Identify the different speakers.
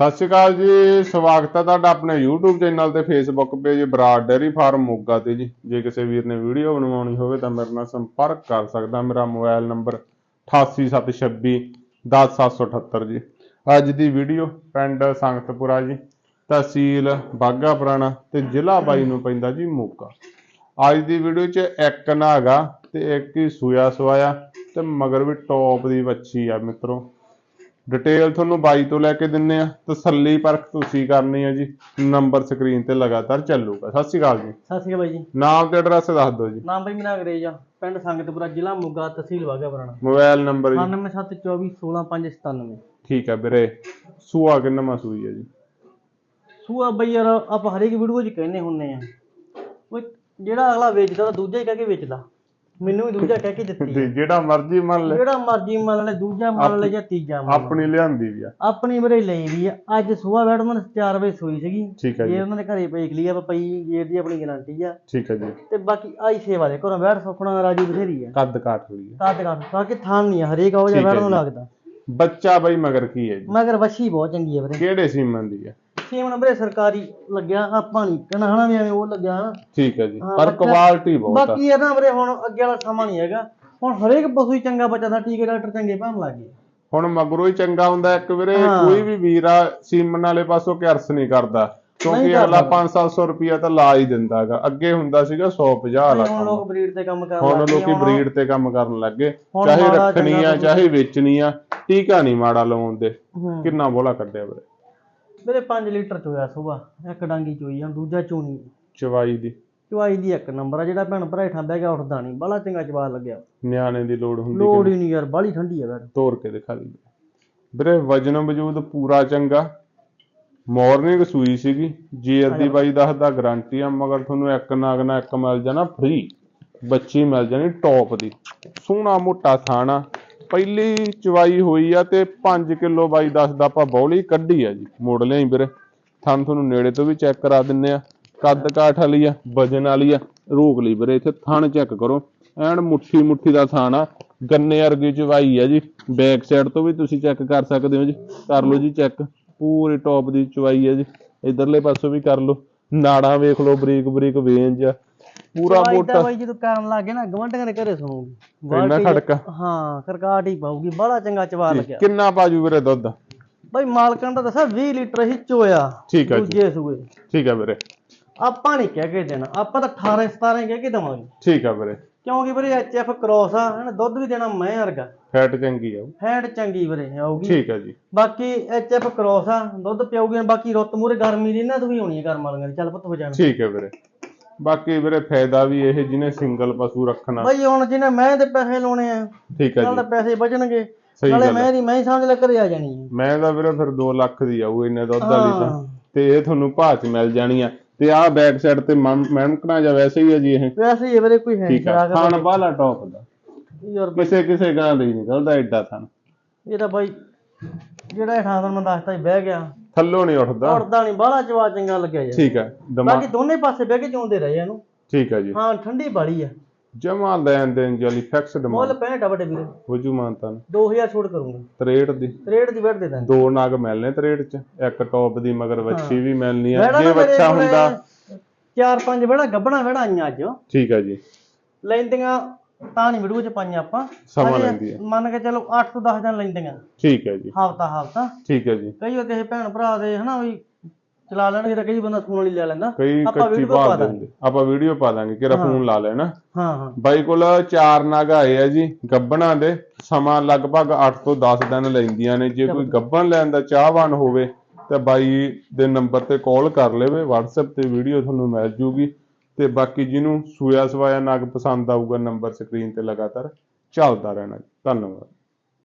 Speaker 1: ਸਤਿ ਸ਼੍ਰੀ ਅਕਾਲ ਜੀ, ਸਵਾਗਤ ਹੈ ਤੁਹਾਡਾ ਆਪਣੇ YouTube ਚੈਨਲ ਤੇ Facebook page Brar dairy farm, Moga ਤੇ ਜੀ। ਜੇ ਕਿਸੇ ਵੀਰ ਨੇ ਵੀਡੀਓ ਬਣਵਾਉਣੀ ਹੋਵੇ ਤਾਂ ਮੇਰੇ ਨਾਲ ਸੰਪਰਕ ਕਰ ਸਕਦਾ। ਮੇਰਾ ਮੋਬਾਈਲ ਨੰਬਰ 88726 10778 ਜੀ। ਅੱਜ ਦੀ ਵੀਡੀਓ ਪਿੰਡ ਸੰਗਤਪੁਰਾ ਜੀ, ਤਹਿਸੀਲ ਬਾਗਾ ਪੁਰਾਣਾ ਤੇ ਜ਼ਿਲ੍ਹਾ ਬਾਈ ਨੂੰ ਪੈਂਦਾ ਜੀ ਮੋਗਾ। ਅੱਜ ਦੀ ਵੀਡੀਓ 'ਚ ਇੱਕ ਨਾਗਾ ਤੇ ਇੱਕ ਹੀ ਸੂਆ ਸਵਾਇਆ ਤੇ ਮਗਰ ਵੀ ਟੌਪ ਦੀ ਵੱਛੀ ਆ ਮਿੱਤਰੋ। ਡਿਟੇਲ ਤੁਹਾਨੂੰ ਬਾਈ ਤੋਂ ਲੈ ਕੇ ਦਿੰਨੇ ਆ। ਤਸੱਲੀ ਪਰਖ ਤੁਸੀਂ ਕਰਨੀ ਆ ਜੀ। ਨੰਬਰ ਸਕਰੀਨ ਤੇ ਲਗਾਤਾਰ ਚੱਲੂਗਾ। ਸਤਿ ਸ਼੍ਰੀ ਅਕਾਲ ਜੀ।
Speaker 2: ਸਤਿ ਸ਼੍ਰੀ ਅਕਾਲ ਜੀ।
Speaker 1: ਨਾਮ ਤੇ ਐਡਰੈਸ ਦੱਸ ਦਿਓ ਜੀ।
Speaker 2: ਨਾਮ ਬਾਈ ਮੇਰਾ ਅੰਗਰੇਜ਼ ਆ। ਪਿੰਡ ਸੰਗਤਪੁਰਾ ਜ਼ਿਲ੍ਹਾ ਮੋਗਾ ਤਹਿਸੀਲ ਵਾਗਾ ਪੁਰਾਣਾ।
Speaker 1: ਮੋਬਾਈਲ ਨੰਬਰ ਜੀ।
Speaker 2: 9724216597
Speaker 1: ਠੀਕ ਹੈ ਵੀਰੇ। ਸੂਆ ਕਿੰਨਾ ਸੂਈ ਹੈ ਜੀ।
Speaker 2: ਸੂਆ ਬਈ ਯਾਰ ਆਪਾਂ ਹਰੇਕ ਵੀਡੀਓ 'ਚ ਕਹਿੰਦੇ ਹੁੰਨੇ ਆ। ਉਹ ਜਿਹੜਾ ਅਗਲਾ ਵੇਚਦਾ ਦੂਜਾ ਹੀ ਕਹਿ ਕੇ ਵੇਚਦਾ। ਮੈਨੂੰ ਵੀ ਦੂਜਾ ਕਹਿ ਕੇ ਦਿੱਤੀ
Speaker 1: ਜਿਹੜਾ ਮਰਜ਼ੀ ਮੰਨ ਲੈ।
Speaker 2: ਜਿਹੜਾ ਮਰਜ਼ੀ ਮੰਨ ਲੈ ਦੂਜਾ ਮੰਨ ਲੈ ਜਾਂ ਤੀਜਾ ਮੰਨ ਲੈ।
Speaker 1: ਆਪਣੀ ਲਿਆਂਦੀ ਵੀ ਆ।
Speaker 2: ਆਪਣੀ ਵੀਰੇ ਲਈ ਵੀ ਆ। ਅੱਜ ਸੂਆ ਬੈਡਮਨ 4 ਵਜੇ ਸੂਈ ਸੀਗੀ।
Speaker 1: ਠੀਕ ਹੈ
Speaker 2: ਜੇ।
Speaker 1: ਜੀ
Speaker 2: ਉਹਨਾਂ ਦੇ ਘਰੇ ਵੇਖ ਲਈ ਆ ਪਈ ਗੇਟ ਦੀ ਆਪਣੀ ਗਾਰੰਟੀ ਆ।
Speaker 1: ਠੀਕ ਹੈ ਜੀ।
Speaker 2: ਤੇ ਬਾਕੀ ਆਈ ਸੇਵਾ ਦੇ ਘਰੋਂ ਬੈਠ ਸੁਖਣਾ ਰਾਜੀ ਬਥੇਰੀ ਆ।
Speaker 1: ਕੱਦ ਕਾਠ ਹੋਈ ਹੈ
Speaker 2: ਤਾਂ ਤੇ ਕਰ ਬਾਕੀ ਥਾਨ ਨਹੀਂ ਆ ਹਰੇਕ ਉਹ ਜਿਹਾ
Speaker 1: ਠੀਕ ਹੈ
Speaker 2: ਬੈਠ ਨੂੰ
Speaker 1: ਜੀ।
Speaker 2: ਲੱਗਦਾ।
Speaker 1: ਬੱਚਾ ਬਈ ਮਗਰ ਕੀ ਹੈ ਜੀ?
Speaker 2: ਮਗਰ ਵੱਛੀ ਬਹੁਤ ਚੰਗੀ ਹੈ ਵੀਰੇ।
Speaker 1: ਕਿਹੜੇ ਸੀਮਨ ਦੀ ਹੈ
Speaker 2: ਸੇਮ ਨੰਬਰੇ ਸਰਕਾਰੀ ਲੱਗਿਆ ਆਪਾਂ ਨਹੀਂ ਕਹਿਣਾ ਹਨਾ ਵੀ ਐਵੇਂ ਉਹ ਲੱਗਿਆ। ਹਨਾ।
Speaker 1: ਠੀਕ ਹੈ ਜੀ
Speaker 2: ਹਾਂ,
Speaker 1: ਪਰ ਕੁਆਲਿਟੀ ਬਹੁਤ ਆ।
Speaker 2: ਬਾਕੀ ਇਹ ਨਾ ਵੀਰੇ ਹੁਣ ਅੱਗੇ ਵਾਲਾ ਸਮਾਂ ਨਹੀਂ ਹੈਗਾ। ਹੁਣ ਹਰੇਕ ਪਸ਼ੂ ਹੀ ਚੰਗਾ ਬੱਚਾ ਦਾ ਟੀਕੇ ਡਾਕਟਰ ਚੰਗੇ ਭਾਣ ਲੱਗ। ਗਏ
Speaker 1: ਹੁਣ ਮਗਰੋਂ ਹੀ ਚੰਗਾ ਹੁੰਦਾ ਇੱਕ ਵੀਰੇ
Speaker 2: ਹਾਂ।
Speaker 1: ਕੋਈ ਵੀ ਵੀਰ ਸੀਮਨ ਵਾਲੇ ਪਾਸੋਂ ਕਿਰਸ ਨਹੀਂ ਕਰਦਾ। ਕਿਉਂਕਿ
Speaker 2: ਨਹੀਂ
Speaker 1: ਅਗਲਾ
Speaker 2: ਕਰਦਾ।
Speaker 1: 5-700 ਰੁਪਿਆ ਤਾਂ ਲਾ ਹੀ ਦਿੰਦਾ ਹੈਗਾ। ਅੱਗੇ ਹੁੰਦਾ ਸੀਗਾ 150 ਵਾਲਾ
Speaker 2: ਹੁਣ
Speaker 1: ਕੰਮ।
Speaker 2: ਲੋਕ ਬਰੀਡ ਤੇ ਕੰਮ ਕਰਨ
Speaker 1: ਹੁਣ
Speaker 2: ਲੱਗ ਗਏ
Speaker 1: ਲੋਕੀ ਬਰੀਡ ਤੇ ਕੰਮ ਕਰਨ ਲੱਗੇ।
Speaker 2: ਹੁਣ
Speaker 1: ਚਾਹੇ
Speaker 2: ਮਾੜਾ
Speaker 1: ਰੱਖਣੀ
Speaker 2: ਚੰਗਾ
Speaker 1: ਆ
Speaker 2: ਤਾਂ
Speaker 1: ਚਾਹੇ ਵੇਚਣੀ ਆ ਟੀਕਾ ਨਹੀਂ ਮਾੜਾ ਲਵਾਉਣ ਦੇ।
Speaker 2: ਹੂੰ।
Speaker 1: ਕਿੰਨਾ ਬੋਲਾ ਕੱਢਿਆ ਵੀਰੇ।
Speaker 2: ਵੀਰੇ 5 ਲੀਟਰ ਚੋਇਆ ਸੁਬਾ ਇੱਕ ਡਾਂਗੀ ਚੋਈ ਆ ਦੂਜਾ ਚੋਣੀ
Speaker 1: ਚਵਾਈ ਦੀ।
Speaker 2: ਚਵਾਈ ਦੀ ਇੱਕ ਨੰਬਰ ਆ ਜਿਹੜਾ ਭੈਣ ਭਰਾ ਹੇਠਾਂ ਬਹਿ ਗਿਆ ਉੱਠਦਾ ਨਹੀਂ। ਬੜਾ ਚੰਗਾ ਚਵਾ ਲੱਗਿਆ।
Speaker 1: ਨਿਆਣੇ ਦੀ ਲੋੜ ਹੁੰਦੀ
Speaker 2: ਲੋੜ ਹੀ ਨਹੀਂ ਯਾਰ ਬਾਹਲੀ ਠੰਡੀ ਆ ਵੀਰੇ
Speaker 1: ਤੋੜ ਕੇ ਦਿਖਾ ਲਈ ਵੀਰੇ ਵਜਨ ਵਜੂਦ ਪੂਰਾ ਚੰਗਾ। ਮਾਰਨਿੰਗ ਸੂਈ ਸੀਗੀ। ਜੀਰ ਦੀ ਬਾਈ ਦੱਸਦਾ ਗਾਰੰਟੀ ਆ ਮਗਰ ਤੁਹਾਨੂੰ ਇੱਕ ਨਾਗ ਨਾ ਇੱਕ ਮਿਲ ਜਾਣਾ ਫ੍ਰੀ ਬੱਚੀ ਮਿਲ ਜਾਣੀ ਟੌਪ ਦੀ। ਸੋਹਣਾ ਮੋਟਾ ਥਾਣਾ। ਪਹਿਲੀ ਚਵਾਈ ਹੋਈ ਆ ਤੇ 5 ਕਿਲੋ ਬਾਈ ਦੱਸਦਾ ਆਪਾਂ ਬੌਲੀ ਕੱਢੀ ਆ ਜੀ। ਮੋੜ ਲਿਆਈ ਵੀਰੇ। ਥਣ ਤੁਹਾਨੂੰ ਨੇੜੇ ਤੋਂ ਵੀ ਚੈੱਕ ਕਰਾ ਦਿੰਨੇ ਆ। ਕੱਦ ਕਾਠ ਵਾਲੀ ਆ, ਵਜਨ ਵਾਲੀ ਆ, ਰੋਕ ਲਈ ਵੀਰੇ, ਇੱਥੇ ਥਣ ਚੈੱਕ ਕਰੋ। ਐਨ ਮੁੱਠੀ ਮੁੱਠੀ ਦਾ ਥਾਣ ਆ। ਗੰਨੇ ਵਰਗੀ ਚਵਾਈ ਆ ਜੀ। ਬੈਕ ਸਾਈਡ ਤੋਂ ਵੀ ਤੁਸੀਂ ਚੈੱਕ ਕਰ ਸਕਦੇ ਹੋ ਜੀ। ਕਰ ਲਓ ਜੀ ਚੈੱਕ ਪੂਰੀ ਟੌਪ ਦੀ ਚਵਾਈ ਆ ਜੀ। ਇਧਰਲੇ ਪਾਸੋਂ ਵੀ ਕਰ ਲਓ। ਨਾੜਾਂ ਵੇਖ ਲਓ ਬਰੀਕ ਬਰੀਕ ਵੇਂਜ ਆ। ਪੂਰਾ ਮੋਟਾ
Speaker 2: ਬਾਈ ਜਦੋਂ ਕਰਨ ਲੱਗੇ ਨਾ ਗਵੰਡਾਂ ਦੇ ਘਰੇ ਸੁਣੂਗੀ।
Speaker 1: ਇੰਨਾ ਖੜਕਾ।
Speaker 2: ਹਾਂ ਖੜਕਾਟ ਹੀ ਪਾਊਗੀ ਬੜਾ ਚੰਗਾ ਚਵਾ ਲੱਗਿਆ।
Speaker 1: ਕਿੰਨਾ ਪਾਜੂ ਵੀਰੇ ਦੁੱਧ?
Speaker 2: ਬਾਈ ਮਾਲਕਾਂ ਦਾ ਦੱਸਿਆ 20 ਲੀਟਰ ਹੀ ਚੋਇਆ
Speaker 1: ਠੀਕ ਜੀ।
Speaker 2: ਦੂਜੇ ਸੂਏ।
Speaker 1: ਠੀਕ ਆ ਵੀਰੇ।
Speaker 2: ਆਪਾਂ ਨਹੀਂ ਕਹਿ ਕੇ ਦੇਣਾ ਆਪਾਂ ਤਾਂ 18 17 ਕਹਿ ਕੇ ਦਵਾਂਗੇ।
Speaker 1: ਠੀਕ ਆ ਵੀਰੇ।
Speaker 2: ਕਿਉਂਕਿ ਵੀਰੇ ਐਚਐਫ ਕ੍ਰੋਸ ਆ ਹਨਾ ਦੁੱਧ ਵੀ ਦੇਣਾ ਮੈਂ ਵਰਗਾ।
Speaker 1: ਫੈਟ ਚੰਗੀ ਆ।
Speaker 2: ਫੈਟ ਚੰਗੀ ਵੀਰੇ ਆਊਗੀ।
Speaker 1: ਠੀਕ ਆ ਜੀ।
Speaker 2: ਬਾਕੀ ਐਚਐਫ ਕ੍ਰੋਸ ਆ ਦੁੱਧ ਪਿਆਊਗੀ ਬਾਕੀ ਰੁੱਤ ਮੂਰੇ ਗਰਮੀ ਦੀ ਨਾ ਤੂੰ ਵੀ ਹੋਣੀ ਹੈ ਗਰਮ ਵਾਲੀਆਂ ਚੱਲ ਪੁੱਤ ਹੋ ਜਾਣਾ।
Speaker 1: ਠੀਕ ਹੈ ਵੀਰੇ। ਬਾਕੀ ਵੀਰੇ ਫਾਇਦਾ ਵੀ ਇਹ ਜਿਹਨੇ ਸਿੰਗਲ ਪਸ਼ੂ ਰੱਖਣਾ।
Speaker 2: ਬਾਈ ਹੁਣ ਜਿਹਨੇ ਮੈਂ ਤੇ ਪੈਸੇ ਲਾਉਣੇ ਆ
Speaker 1: ਠੀਕ ਹੈ
Speaker 2: ਨਾਲ
Speaker 1: ਜੀ।
Speaker 2: ਪੈਸੇ ਬਚਣਗੇ
Speaker 1: ਸਹੀ
Speaker 2: ਨਾਲੇ
Speaker 1: ਗੱਲ
Speaker 2: ਮੈਂ ਦੀ ਮੈਂ ਹੀ ਸਮਝ ਲੈ ਘਰੇ ਆ ਜਾਣੀ ਹੈ।
Speaker 1: ਮੈਂ ਤਾਂ ਵੀਰੇ ਫਿਰ 2 ਲੱਖ ਦੀ ਆਊ ਇੰਨੇ ਦੁੱਧ ਵਾਲੀ ਤਾਂ।
Speaker 2: ਹਾਂ।
Speaker 1: ਤੇ ਇਹ ਤੁਹਾਨੂੰ ਭਾਅ ਚ ਮਿਲ ਜਾਣੀ ਆ। ਤੇ ਆਹ ਬੈਕ ਸਾਈਡ ਤੇ ਮਹਿਮਕਣਾ ਜਾਂ ਵੈਸੇ ਹੀ ਆ ਜੀ ਇਹ।
Speaker 2: ਵੈਸੇ ਹੀ ਵੀਰੇ ਕੋਈ ਹੈ ਨਹੀਂ
Speaker 1: ਠੀਕ ਆ। ਖਾਣ ਬਾਲਾ ਟੌਪ ਦਾ।
Speaker 2: ਯਾਰ
Speaker 1: ਕਿਸੇ ਕਿਸੇ ਗਾਂ ਦੇ ਹੀ ਨਿਕਲਦਾ ਐਡਾ ਥਣ।
Speaker 2: ਇਹ ਤਾਂ ਬਾਈ ਜਿਹੜਾ ਇਹ ਥਾਂ ਮੈਂ ਦੱਸਤਾ ਹੀ ਬਹਿ ਗਿਆ।
Speaker 1: ਥੱਲੋਂ ਨਹੀਂ ਉੱਠਦਾ।
Speaker 2: ਉੜਦਾ ਨਹੀਂ ਬਾਹਲਾ ਚਵਾ ਚੰਗਾ ਲੱਗਿਆ ਯਾਰ।
Speaker 1: ਠੀਕ ਹੈ
Speaker 2: ਬਾਕੀ ਦੋਨੇ ਪਾਸੇ ਬਹਿ ਕੇ ਚੋਂਦੇ ਰਹੇ ਇਹਨੂੰ।
Speaker 1: ਠੀਕ ਹੈ ਜੀ।
Speaker 2: ਹਾਂ ਠੰਡੀ ਬਾੜੀ ਆ।
Speaker 1: ਜਮਾ ਲੈਣ ਦੇਣ ਜਲੀ ਫਿਕਸਡ
Speaker 2: ਮੁੱਲ
Speaker 1: ਮਾਲ
Speaker 2: 65 ਆ ਵੱਡੇ ਵੀਰੇ।
Speaker 1: ਵਜੂ ਮਾਨਤਾ
Speaker 2: 2000 ਛੋੜ ਕਰੂੰਗਾ।
Speaker 1: 63 ਦੀ।
Speaker 2: ਰੇਟ ਦੀ ਵੜ ਦੇ ਦਾਂਗੇ।
Speaker 1: ਦੋ ਨਾਗ ਮਿਲਨੇ 63 ਚ। ਇੱਕ ਟੌਪ ਦੀ ਮਗਰ ਵੱਛੀ ਵੀ ਮਿਲਣੀ ਆ। ਜੇ ਬੱਚਾ ਹੁੰਦਾ।
Speaker 2: ਚਾਰ ਪੰਜ ਵੜਾ ਗੱਬਣਾ ਵੜਾ ਆਈਆਂ ਅੱਜ।
Speaker 1: ਠੀਕ ਹੈ ਜੀ।
Speaker 2: ਲੈਂਦੀਆਂ ਤਾਂ ਨਹੀਂ ਵੀਡੀਓ ਚ ਪਾਈਆਂ ਆਪਾਂ।
Speaker 1: ਸਮਾਂ
Speaker 2: ਹਜੇ
Speaker 1: ਲੈਂਦੀ ਹੈ।
Speaker 2: ਮੰਨ ਕੇ ਚਲੋ 8 ਤੋਂ 10 ਦਿਨ ਲੈਂਦੀਆਂ।
Speaker 1: ਠੀਕ ਹੈ ਜੀ।
Speaker 2: ਹਫਤਾ ਹਫਤਾ
Speaker 1: ਠੀਕ ਹੈ ਜੀ।
Speaker 2: ਕਈ ਵਾਰ ਕਿਸੇ ਭੈਣ ਭਰਾ ਦੇ ਹਨਾ ਵੀ ਚਲਾ ਲੈਣਗੇ ਤਾਂ ਕਈ ਬੰਦਾ ਫੋਨ ਵਾਲੀ ਲੈ ਲੈਂਦਾ।
Speaker 1: ਕਈ
Speaker 2: ਆਪਾਂ
Speaker 1: ਕੱਚੀ
Speaker 2: ਵੀਡੀਓ ਪਾ ਦਾਂਗੇ।
Speaker 1: ਆਪਾਂ ਵੀਡੀਓ ਪਾ ਦਾਂਗੇ ਕਿਹੜਾ ਫੋਨ ਲਾ ਲੈਣਾ
Speaker 2: ਹਾਂ ਹਾਂ।
Speaker 1: ਬਾਈ ਕੋਲ ਚਾਰ ਨਗ ਆਏ ਆ ਜੀ ਗੱਬਣਾ ਦੇ। ਸਮਾਂ ਲਗਭਗ 8 ਤੋਂ 10 ਦਿਨ ਲੈਂਦੀਆਂ ਨੇ। ਜੇ ਕੋਈ ਗੱਬਣ ਲੈਣ ਦਾ ਚਾਹਵਾਨ ਹੋਵੇ ਤਾਂ ਬਾਈ ਦੇ ਨੰਬਰ ਤੇ ਕਾਲ ਕਰ ਲਵੇ। WhatsApp ਤੇ ਵੀਡੀਓ ਤੁਹਾਨੂੰ ਮਿਲ ਜੂਗੀ। ਤੇ ਬਾਕੀ ਜਿਹਨੂੰ ਸੂਇਆ ਸਵਾਇਆ ਨਗ ਪਸੰਦ ਆਊਗਾ ਨੰਬਰ ਸਕਰੀਨ ਤੇ ਲਗਾਤਾਰ, ਚੱਲਦਾ ਰਹਿਣਾ ਧੰਨਵਾਦ।